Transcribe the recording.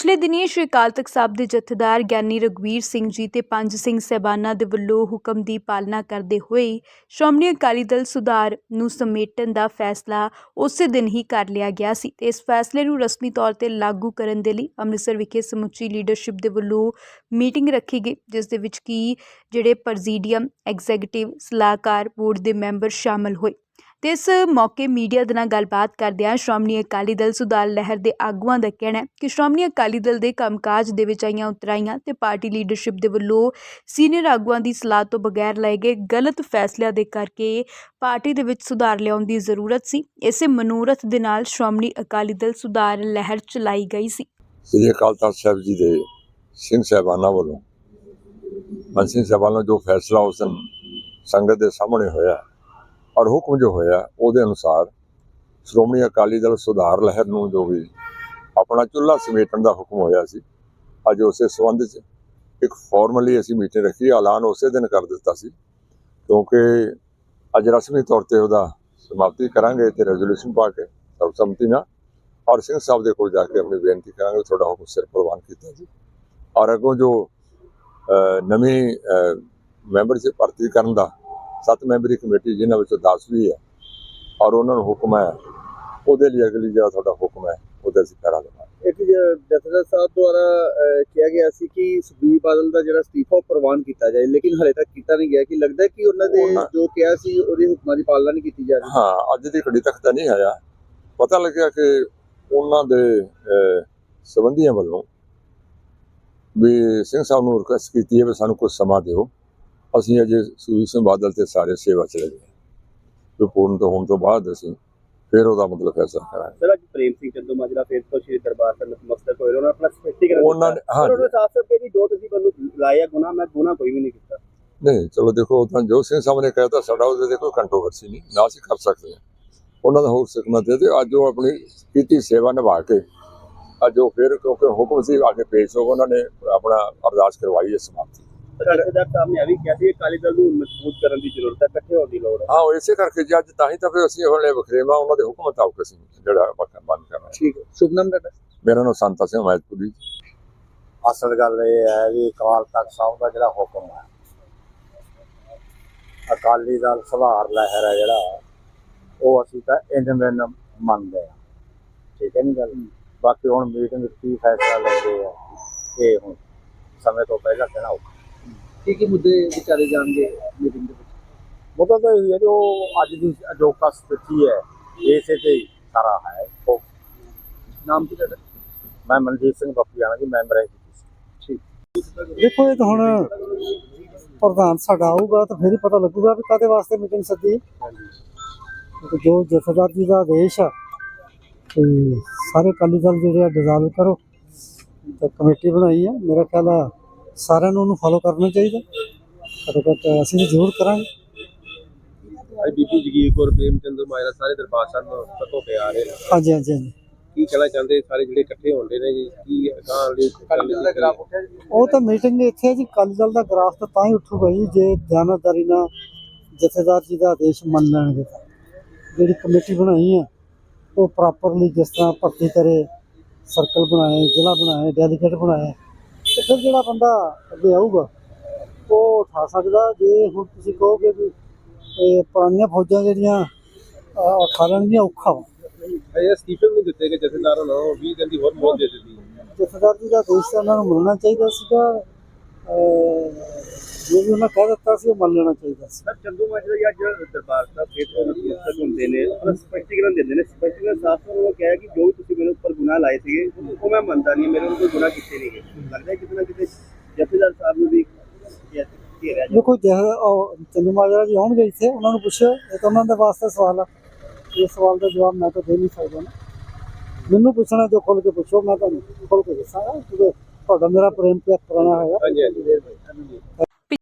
ਪਿਛਲੇ ਦਿਨੀ ਸ਼੍ਰੀ ਅਕਾਲ ਤਖਤ ਸਾਹਿਬ ਦੇ ਜਥੇਦਾਰ ਗਿਆਨੀ ਰਘਵੀਰ ਸਿੰਘ ਜੀ ਤੇ ਪੰਜ ਸਿੰਘ ਸਹਿਬਾਨਾਂ ਦੇ ਵੱਲੋਂ ਹੁਕਮ ਦੀ ਪਾਲਣਾ ਕਰਦੇ ਹੋਏ ਸ਼੍ਰੋਮਣੀ ਅਕਾਲੀ ਦਲ ਸੁਧਾਰ ਨੂੰ ਸਮੇਟਣ ਦਾ ਫੈਸਲਾ ਉਸੇ ਦਿਨ ਹੀ ਕਰ ਲਿਆ ਗਿਆ ਸੀ ਤੇ ਇਸ ਫੈਸਲੇ ਨੂੰ ਰਸਮੀ ਤੌਰ ਤੇ ਲਾਗੂ ਕਰਨ ਦੇ ਲਈ ਅੰਮ੍ਰਿਤਸਰ ਵਿਖੇ ਸਮੁੱਚੀ ਲੀਡਰਸ਼ਿਪ ਦੇ ਵੱਲੋਂ ਮੀਟਿੰਗ ਰੱਖੀ ਗਈ, ਜਿਸ ਦੇ ਵਿੱਚ ਕੀ ਜਿਹੜੇ ਪ੍ਰੈਜ਼ੀਡੀਅਮ ਐਗਜ਼ੀਕਿਊਟਿਵ ਸਲਾਹਕਾਰ ਬੋਰਡ ਦੇ ਮੈਂਬਰ ਸ਼ਾਮਲ ਹੋਏ। ਤੇ ਇਸ ਮੌਕੇ ਮੀਡੀਆ ਦੇ ਨਾਲ ਗੱਲਬਾਤ ਕਰਦਿਆਂ ਸ਼੍ਰੋਮਣੀ ਅਕਾਲੀ ਦਲ ਸੁਧਾਰ ਲਹਿਰ ਦੇ ਆਗੂਆਂ ਦਾ ਕਹਿਣਾ ਹੈ ਕਿ ਸ਼੍ਰੋਮਣੀ ਅਕਾਲੀ ਦਲ ਦੇ ਕੰਮਕਾਜ ਦੇ ਵਿੱਚ ਆਈਆਂ ਉਤਰਾਈਆਂ ਤੇ ਪਾਰਟੀ ਲੀਡਰਸ਼ਿਪ ਦੇ ਵੱਲੋਂ ਸੀਨੀਅਰ ਆਗੂਆਂ ਦੀ ਸਲਾਹ ਤੋਂ ਬਗੈਰ ਲਏ ਗਏ ਗਲਤ ਫੈਸਲਿਆਂ ਦੇ ਕਰਕੇ ਪਾਰਟੀ ਦੇ ਵਿੱਚ ਸੁਧਾਰ ਲਿਆਉਣ ਦੀ ਜ਼ਰੂਰਤ ਸੀ। ਇਸੇ ਮਨੋਰਥ ਦੇ ਨਾਲ ਸ਼੍ਰੋਮਣੀ ਅਕਾਲੀ ਦਲ ਸੁਧਾਰ ਲਹਿਰ ਚਲਾਈ ਗਈ ਸੀ। ਸ੍ਰੀ ਅਕਾਲ ਤਖਤ ਸਾਹਿਬ ਜੀ ਦੇ ਸਿੰਘ ਸਾਹਿਬਾਨਾਂ ਵੱਲੋਂ ਮਨ ਸਿੰਘ ਸਾਹਿਬਾਨ ਜੋ ਫੈਸਲਾ ਉਸ ਦਿਨ ਸੰਗਤ ਦੇ ਸਾਹਮਣੇ ਹੋਇਆ ਔਰ ਹੁਕਮ ਜੋ ਹੋਇਆ, ਉਹਦੇ ਅਨੁਸਾਰ ਸ਼੍ਰੋਮਣੀ ਅਕਾਲੀ ਦਲ ਸੁਧਾਰ ਲਹਿਰ ਨੂੰ ਜੋ ਵੀ ਆਪਣਾ ਚੁੱਲ੍ਹਾ ਸਮੇਟਣ ਦਾ ਹੁਕਮ ਹੋਇਆ ਸੀ, ਅੱਜ ਉਸੇ ਸੰਬੰਧ 'ਚ ਇੱਕ ਫਾਰਮਲੀ ਅਸੀਂ ਮੀਟਿੰਗ ਰੱਖੀ, ਐਲਾਨ ਉਸੇ ਦਿਨ ਕਰ ਦਿੱਤਾ ਸੀ, ਕਿਉਂਕਿ ਅੱਜ ਰਸਮੀ ਤੌਰ ਤੇ ਉਹਦਾ ਸਮਾਪਤੀ ਕਰਾਂਗੇ ਤੇ ਰੈਜ਼ੋਲੂਸ਼ਨ ਪਾ ਕੇ ਸਰਬਸੰਮਤੀ ਨਾਲ ਔਰ ਸਿੰਘ ਸਾਹਿਬ ਦੇ ਕੋਲ ਜਾ ਕੇ ਆਪਣੀ ਬੇਨਤੀ ਕਰਾਂਗੇ, ਤੁਹਾਡਾ ਹੁਕਮ ਸਿਰ ਪ੍ਰਵਾਨ ਕੀਤਾ ਜੀ। ਔਰ ਅੱਗੋਂ ਜੋ ਨਵੀਂ ਮੈਂਬਰਸ਼ਿਪ ਭਰਤੀ ਕਰਨ ਦਾ ਸੱਤ ਮੈਂਬਰੀ ਕਮੇਟੀ ਜਿਨ੍ਹਾਂ ਵਿੱਚੋਂ 10 ਵੀ ਹੈ ਔਰ ਉਹਨਾਂ ਨੂੰ ਹੁਕਮ ਹੈ ਉਹਦੇ ਲਈ ਅਗਲੀ ਜਿਹੜਾ ਤੁਹਾਡਾ ਹੁਕਮ ਹੈ ਉਹਦੇ ਅਸੀਂ ਕਰਾ ਦੇਵਾਂਗੇ ਇੱਕ ਜ- ਜਥੇਦਾਰ ਸਾਹਿਬ ਦੁਆਰਾ ਕਿਹਾ ਗਿਆ ਸੀ ਕਿ ਸੁਖਬੀਰ ਬਾਦਲ ਦਾ ਜਿਹੜਾ ਅਸਤੀਫਾ ਪ੍ਰਵਾਨ ਕੀਤਾ ਜਾਏ ਲੇਕਿਨ ਹਲੇ ਤੱਕ ਕੀਤਾ ਨਹੀਂ ਗਿਆ। ਕਿ ਲੱਗਦਾ ਕਿ ਉਹਨਾਂ ਦੇ ਜੋ ਕਿਹਾ ਸੀ ਉਹਦੇ ਹੁਕਮਾਂ ਦੀ ਪਾਲਣਾ ਨਹੀਂ ਕੀਤੀ ਜਾ ਰਹੀ? ਹਾਂ ਅੱਜ ਦੀ ਘੜੀ ਤੱਕ ਤਾਂ ਨਹੀਂ ਆਇਆ। ਪਤਾ ਲੱਗਿਆ ਕਿ ਉਹਨਾਂ ਦੇ ਸੰਬੰਧੀਆਂ ਵੱਲੋਂ ਵੀ ਸਿੰਘ ਸਾਹਿਬ ਨੂੰ ਰਿਕੁਐਸਟ ਕੀਤੀ ਹੈ ਵੀ ਸਾਨੂੰ ਕੁਝ ਸਮਾਂ ਦਿਓ। ਅਸੀਂ ਅਜੇ ਸੂਰੀ ਸਿੰਘ ਬਾਦਲ ਤੇ ਸਾਰੇ ਸੇਵਾ ਚ ਲੱਗੇ ਹਾਂ। ਰਿਪੋਰਟ ਤੋਂ ਹੋਣ ਤੋਂ ਬਾਅਦ ਅਸੀਂ ਫਿਰ ਉਹਦਾ ਮਤਲਬ ਫੈਸਲਾ ਕਰਾਂਗੇ। ਸਰ ਅੱਜ ਪ੍ਰੇਮ ਸਿੰਘ ਚੰਦੂ ਮਾਜਰਾ ਫੇਰ ਤੋਂ ਸ਼੍ਰੀ ਦਰਬਾਰ ਸਾਹਿਬ ਨਤਮਸਤਕ ਹੋਏ ਉਹਨਾਂ ਨੇ ਆਪਣਾ ਸਪਸ਼ਟੀਕਰਨ ਉਹਨਾਂ ਨੇ ਹਾਂ ਉਹਨੇ ਸਾਫ਼ ਸਾਫ਼ ਕਿਹਾ ਕਿ ਜੋ ਤੁਸੀਂ ਮੈਨੂੰ ਲਾਇਆ ਗੁਨਾਹ ਮੈਂ ਗੁਨਾਹ ਕੋਈ ਵੀ ਨਹੀਂ ਕੀਤਾ। ਨਹੀਂ ਚਲੋ ਦੇਖੋ ਤਾਂ ਜੋ ਸਿੰਘ ਸਾਹਿਬ ਨੇ ਕਹਿਤਾ ਸਾਡਾ ਉਹਦੇ ਤੇ ਕੋਈ ਕੰਟਰੋਵਰਸੀ ਨਹੀਂ ਨਾ ਅਸੀਂ ਕਰ ਸਕਦੇ ਹਾਂ। ਉਹਨਾਂ ਦਾ ਹੋਰ ਸਿੱਖਣਾ ਤੇ ਤੇ ਅੱਜ ਉਹ ਆਪਣੀ ਕੀਤੀ ਸੇਵਾ ਨਿਭਾ ਕੇ ਅੱਜ ਉਹ ਫਿਰ ਕਿਉਂਕਿ ਹੁਕਮ ਸੀ ਆ ਕੇ ਪੇਸ਼ ਹੋ ਉਹਨਾਂ ਨੇ ਆਪਣਾ ਅਰਦਾਸ ਕਰਵਾਈ ਹੈ ਸਮਾਪਤੀ। ਜਥੇਦਾਰ ਸਾਹਿਬ ਨੇ ਇਹ ਵੀ ਕਿਹਾ ਸੀ ਅਕਾਲੀ ਦਲ ਨੂੰ ਮਜ਼ਬੂਤ ਕਰਨ ਦੀ ਜ਼ਰੂਰਤ ਹੈ ਇਕੱਠੇ ਹੋਣ ਦੀ ਲੋੜ ਹੈ। ਹਾਂ ਉਹ ਇਸੇ ਕਰਕੇ ਜੀ ਅੱਜ ਤਾਂ ਹੀ ਤਾਂ ਫਿਰ ਅਸੀਂ ਉਹਨੇ ਵਖਰੇਵਾ ਉਹਨਾਂ ਦੇ ਹੁਕਮ ਮੁਤਾਬਕ ਅਸੀਂ ਜਿਹੜਾ ਬੰਦ ਕਰਨਾ ਠੀਕ ਹੈ। ਸ਼ੁਭ ਨਾਮ ਤੁਹਾਡਾ? ਮੇਰਾ ਨਾਮ ਸੰਤਾ ਸਿੰਘ ਮਹਿਤਪੁਰੀ ਅਸਲ ਗੱਲ ਇਹ ਹੈ ਵੀ ਅਕਾਲ ਤਖਤ ਸਾਹਿਬ ਦਾ ਜਿਹੜਾ ਹੁਕਮ ਹੈ ਅਕਾਲੀ ਦਲ ਸੁਧਾਰ ਲਹਿਰ ਹੈ ਜਿਹੜਾ ਉਹ ਅਸੀਂ ਤਾਂ ਇੰਜ ਮਿਲ ਮੰਨਦੇ ਆ ਠੀਕ ਹੈ ਨਹੀਂ ਗੱਲ? ਬਾਕੀ ਹੁਣ ਮੀਟਿੰਗ ਕੀ ਫੈਸਲਾ ਲੈਂਦੇ ਆ ਇਹ ਹੁਣ ਸਮੇਂ ਤੋਂ ਪਹਿਲਾਂ ਕਹਿਣਾ ਔਖਾ। ਕੀ ਕੀ ਮੁੱਦੇ ਵਿਚਾਰੇ ਜਾਣਗੇ ਮੀਟਿੰਗ ਦੇ ਵਿੱਚ? ਮੁੱਦਾ ਤਾਂ ਇਹ ਹੈ ਕਿ ਉਹ ਅੱਜ ਦੀ ਅਜੋਕਾ ਸਥਿਤੀ ਹੈ ਇਸੇ ਤੇ ਹੀ ਸਾਰਾ ਹੈ ਉਹ ਨਾਮ ਕੀ ਤੁਹਾਡਾ? ਮੈਂ ਮਨਜੀਤ ਸਿੰਘ ਬੱਪੀਆਣਾ ਜੀ ਮੈਂਬਰ ਹੈ ਦੇਖੋ ਇਹ ਤਾਂ ਹੁਣ ਪ੍ਰਧਾਨ ਸਾਡਾ ਆਊਗਾ ਤਾਂ ਫਿਰ ਹੀ ਪਤਾ ਲੱਗੂਗਾ ਵੀ ਕਾਦੇ ਵਾਸਤੇ ਮੀਟਿੰਗ ਸੱਦੀ। ਤੇ ਜੋ ਜਥੇਦਾਰ ਜੀ ਦਾ ਆਦੇਸ਼ ਆ ਤੇ ਸਾਰੇ ਅਕਾਲੀ ਦਲ ਜਿਹੜੇ ਆ ਡਿਜ਼ਾਲਵ ਕਰੋ। ਤੇ ਕਮੇਟੀ ਬਣਾਈ ਆ ਮੇਰਾ ਖਿਆਲ ਆ ਸਾਰਿਆਂ ਨੂੰ ਉਹਨੂੰ ਫਾਲੋ ਕਰਨਾ ਚਾਹੀਦਾ। ਘੱਟੋ ਘੱਟ ਅਸੀਂ ਵੀ ਜ਼ਰੂਰ ਕਰਾਂਗੇ। ਅੱਜ ਬੀਬੀ ਜਗੀਰ ਕੌਰ ਪ੍ਰੇਮ ਚੰਦਰ ਮਾਜਰਾ ਸਾਰੇ ਦਰਬਾਰ ਸਾਹਿਬ ਨੂੰ ਤੱਕੋ ਕੇ ਆ ਰਹੇ ਨੇ ਹਾਂਜੀ ਹਾਂਜੀ ਹਾਂਜੀ। ਕੀ ਕਹਿਣਾ ਚਾਹੁੰਦੇ ਸਾਰੇ ਜਿਹੜੇ ਇਕੱਠੇ ਹੁੰਦੇ ਨੇ ਜੀ? ਕੀ ਅਕਾਲ ਲਈ ਅਕਾਲੀ ਦਲ ਦਾ ਗ੍ਰਾਫ ਉੱਠਿਆ ਉਹ ਤਾਂ ਮੀਟਿੰਗ ਇੱਥੇ ਹੈ ਜੀ। ਅਕਾਲੀ ਦਲ ਦਾ ਗ੍ਰਾਫ ਤਾਂ ਤਾਂ ਹੀ ਉੱਠੂਗਾ ਜੀ ਜੇ ਦਿਆਨਤਦਾਰੀ ਨਾਲ ਜਥੇਦਾਰ ਜੀ ਦਾ ਆਦੇਸ਼ ਮੰਨ ਲੈਣਗੇ ਤਾਂ। ਜਿਹੜੀ ਕਮੇਟੀ ਬਣਾਈ ਹੈ ਉਹ ਪ੍ਰੋਪਰਲੀ ਜਿਸ ਤਰ੍ਹਾਂ ਭਰਤੀ ਕਰੇ ਸਰਕਲ ਬਣਾਏ ਜ਼ਿਲ੍ਹਾ ਬਣਾਏ ਡੈਲੀਗੇਟ ਬਣਾਏ ਤੇ ਫਿਰ ਜਿਹੜਾ ਬੰਦਾ ਅੱਗੇ ਆਊਗਾ ਉਹ ਉਠਾ ਸਕਦਾ। ਜੇ ਹੁਣ ਤੁਸੀਂ ਕਹੋਗੇ ਵੀ ਇਹ ਪੁਰਾਣੀਆਂ ਫੌਜਾਂ ਜਿਹੜੀਆਂ ਅਹ, ਉਠਾ ਲੈਣਗੀਆਂ ਔਖਾ ਵਾ। ਇਹ ਅਸਤੀਫੇ ਵੀ ਨਹੀਂ ਦਿੱਤੇ ਗਏ ਜਥੇਦਾਰਾਂ ਨੂੰ। 20 ਦਿਨ ਦੀ ਹੋਰ ਮੌਤ ਦੇ ਦਿੱਤੀ। ਜਥੇਦਾਰ ਜੀ ਦਾ ਆਦੇਸ਼ ਤਾਂ ਉਹਨਾਂ ਨੂੰ ਮੰਨਣਾ ਚਾਹੀਦਾ ਸੀਗਾ। ਜੋ ਵੀ ਉਹਨਾਂ ਕਹਿ ਦਿੱਤਾ ਸੀ ਉਹ ਮੰਨ ਲੈਣਾ ਚਾਹੀਦਾ ਸੀ। ਸਰ ਚੰਦੂ ਮਾਜਰਾ ਜੀ ਅੱਜ ਦਰਬਾਰ ਸਾਹਿਬ ਨਤਮਸਤਕ ਹੁੰਦੇ ਨੇ ਆਪਣਾ ਸਪਸ਼ਟੀਕਰਨ ਦਿੰਦੇ ਨੇ ਸਪਸ਼ਟੀਕਰਨ ਸਾਫ਼ ਤੌਰ ਨਾਲ ਕਿਹਾ ਕਿ ਜੋ ਵੀ ਤੁਸੀਂ ਮੇਰੇ ਉੱਪਰ ਗੁਨਾਹ ਲਾਏ ਸੀਗੇ ਉਹ ਮੈਂ ਮੰਨਦਾ ਨਹੀਂ ਮੇਰੇ ਉੱਪਰ ਕੋਈ ਗੁਨਾਹ ਕੀਤੇ ਨਹੀਂ ਗਏ ਲੱਗਦਾ ਹੈ ਕਿਤੇ ਨਾ ਕਿਤੇ ਜਥੇਦਾਰ ਸਾਹਿਬ ਨੂੰ ਵੀ ਘੇਰਿਆ ਜਾ ਦੇਖੋ ਜਹ ਉਹ ਚੰਦੂ ਮਾਜਰਾ ਜੀ ਆਉਣਗੇ ਇੱਥੇ ਉਹਨਾਂ ਨੂੰ ਪੁੱਛਿਓ ਇਹ ਤਾਂ ਉਹਨਾਂ ਦੇ ਵਾਸਤੇ ਸਵਾਲ ਆ ਇਸ ਸਵਾਲ ਦਾ ਜਵਾਬ ਮੈਂ ਤਾਂ ਦੇ ਨਹੀਂ ਸਕਦਾ ਨਾ ਮੈਨੂੰ ਪੁੱਛਣਾ ਜੋ ਖੁੱਲ ਕੇ ਪੁੱਛੋ ਮੈਂ ਤੁਹਾਨੂੰ ਖੁੱਲ ਕੇ ਦੱਸਾਂਗਾ ਕਿਉਂਕਿ ਤੁਹਾਡਾ ਮੇਰਾ ਪ੍ਰੇਮ ਪਿਆਰ ਪੁਰਾਣਾ ਹੈਗਾ ਹਾਂਜੀ ਹਾਂਜੀ